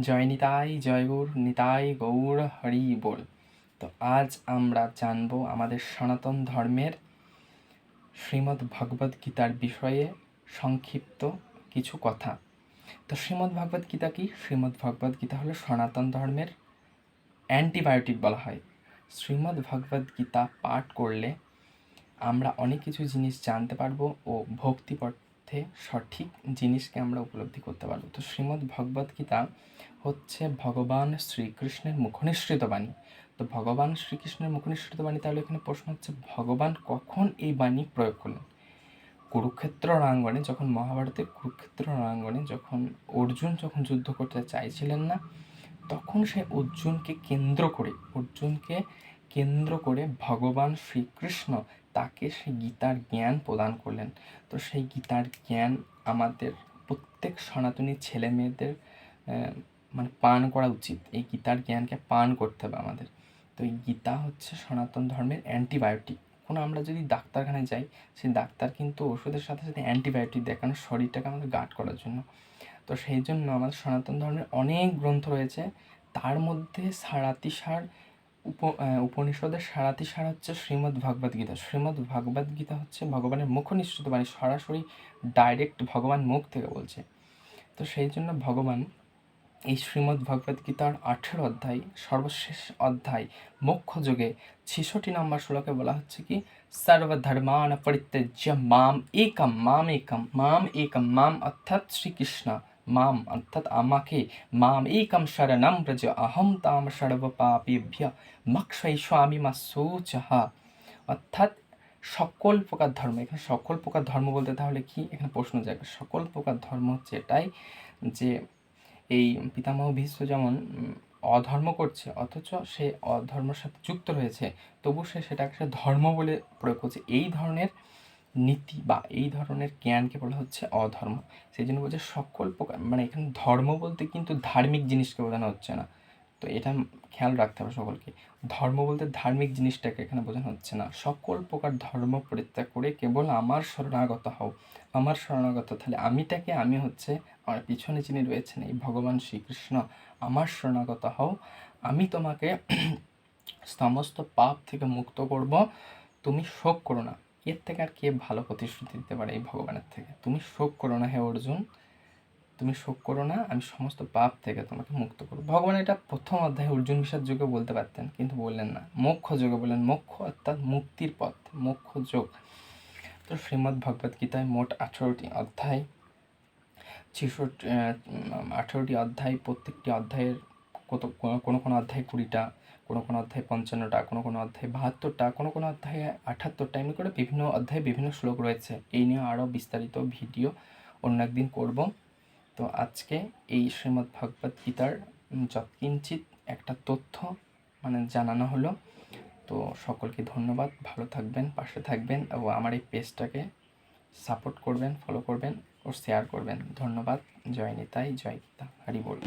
জয় নিতাই, জয় গৌর, নিতাই গৌর, হরি বল। তো আজ আমরা জানব আমাদের সনাতন ধর্মের শ্রীমদ্ ভগবদ গীতার বিষয়ে সংক্ষিপ্ত কিছু কথা। তো শ্রীমদ্ ভগবদ গীতা কি? শ্রীমদ্ ভগবদ গীতা হলো সনাতন ধর্মের অ্যান্টিবায়োটিক বলা হয়। শ্রীমদ্ ভগবদ গীতা পাঠ করলে আমরা অনেক কিছু জিনিস জানতে পারব ও ভক্তি পথে সঠিক জিনিসকে আমরা উপলব্ধি করতে পারব। তো শ্রীমদ্ ভগবদ গীতা হচ্ছে ভগবান শ্রীকৃষ্ণের মুখনিসৃত বাণী। তো ভগবান শ্রীকৃষ্ণের মুখনিসৃত বাণী, তাহলে এখানে প্রশ্ন হচ্ছে, ভগবান কখন এই বাণী প্রয়োগ করলেন? কুরুক্ষেত্র রাঙ্গনে যখন মহাভারতের কুরুক্ষেত্র রাঙ্গনে যখন অর্জুন যখন যুদ্ধ করতে চাইছিলেন না, তখন সে অর্জুনকে কেন্দ্র করে, অর্জুনকে কেন্দ্র করে ভগবান শ্রীকৃষ্ণ তাকে সেই গীতার জ্ঞান প্রদান করলেন। তো সেই গীতার জ্ঞান আমাদের প্রত্যেক সনাতনী ছেলে মেয়েদের মানে পান করা উচিত। এই গীতার জ্ঞানকে পান করতে হবে আমাদের। তো এই গীতা হচ্ছে সনাতন ধর্মের অ্যান্টিবায়োটিক। কোনো আমরা যদি ডাক্তারখানায় যাই, সেই ডাক্তার কিন্তু ওষুধের সাথে সাথে অ্যান্টিবায়োটিক দেয় কারণ শরীরটাকে আমাদের গার্ড করার জন্য। তো সেই জন্য আমাদের সনাতন ধর্মের অনেক গ্রন্থ রয়েছে। তার মধ্যে সারাতি সার উপ উপনিষদের সারাতি সার হচ্ছে শ্রীমদ্ ভগবদ গীতা। শ্রীমদ্ ভগবদ গীতা হচ্ছে ভগবানের মুখ নিঃসৃত মানে সরাসরি ডাইরেক্ট ভগবান মুখ থেকে বলছে। তো সেই জন্য ভগবান এই শ্রীমদ্ ভগবদ গীতার আঠেরো অধ্যায়, সর্বশেষ অধ্যায় মোক্ষ যোগে ছেষট্টি নম্বর শ্লোকে বলা হচ্ছে কি সর্বধর্মান পরিত্যজ্য মাম একম মাম একম মাম একম, মাম অর্থাৎ শ্রীকৃষ্ণ। মাম অর্থাৎ আমাকে মাম একম শরণম ব্রজ অহম তাম সর্বপাপেভ্য মক্ষয় স্বামী মা সোচহা অর্থাৎ সকল প্রকার ধর্ম, এখানে সকল প্রকার ধর্ম বলতে তাহলে কি? এখানে প্রশ্ন যাবে সকল প্রকার ধর্ম হচ্ছে এটাই যে এই পিতামহ ভীষ্ম যেমন অধর্ম করছে, অথচ সে অধর্মের সাথে যুক্ত রয়েছে, তবু সে সেটাকে সে ধর্ম বলে প্রয়োগ করছে। এই ধরনের নীতি বা এই ধরনের জ্ঞানকে বলা হচ্ছে অধর্ম। সেই জন্য বলছে সকল প্রকার মানে এখানে ধর্ম বলতে কিন্তু ধার্মিক জিনিসকে বোঝানো হচ্ছে না। তো এটা খেয়াল রাখতে হবে সকলকে। ধর্ম বলতে ধার্মিক জিনিসটাকে এখানে বোঝানো হচ্ছে না। সকল প্রকার ধর্ম পরিত্যাগ করে কেবল আমার শরণাগত হও। আমার শরণাগত, তাহলে আমিটাকে আমি হচ্ছে আমার পিছনে যিনি রয়েছেন, এই ভগবান শ্রীকৃষ্ণ, আমার শরণাগত হও। আমি তোমাকে সমস্ত পাপ থেকে মুক্ত করব। তুমি শোক করো না। এর থেকে আর কে ভালো প্রতিশ্রুতি দিতে পারে এই ভগবানের থেকে? তুমি শোক করো না হে অর্জুন। তুমি শোক করো না, আমি সমস্ত পাপ থেকে তোমাকে মুক্ত করব। ভগবান এটা প্রথম অধ্যায়ে অর্জুন বিষাদ যুগে বলতে পারতেন, কিন্তু বললেন না। মোক্ষ যোগে বললেন, মোক্ষ অর্থাৎ মুক্তির পথ, মোক্ষ যোগ। তো শ্রীমদ্ ভগবদ গীতায় মোট আঠেরোটি অধ্যায়, ছেষট্টি আঠেরোটি অধ্যায়, প্রত্যেকটি অধ্যায়ের কত কোনো কোনো অধ্যায় কুড়িটা কোনো কোনো অধ্যায় পঞ্চান্নটা, কোনো কোনো অধ্যায় বাহাত্তরটা, কোনো কোনো অধ্যায়ে আঠাত্তরটা, এমনি করে বিভিন্ন অধ্যায়ে বিভিন্ন শ্লোক রয়েছে। এই নিয়ে আরও বিস্তারিত ভিডিও অন্য একদিন করব। তো আজকে এই শ্রীমদ্ ভগবত গীতার যৎকিঞ্চিত একটা তথ্য মানে জানানো হলো। তো সকলকে ধন্যবাদ। ভালো থাকবেন, পাশে থাকবেন এবং আমার এই পেজটাকে সাপোর্ট করবেন, ফলো করবেন ও শেয়ার করবেন। ধন্যবাদ। জয় নিতাই, জয় গীতা। হরি বল।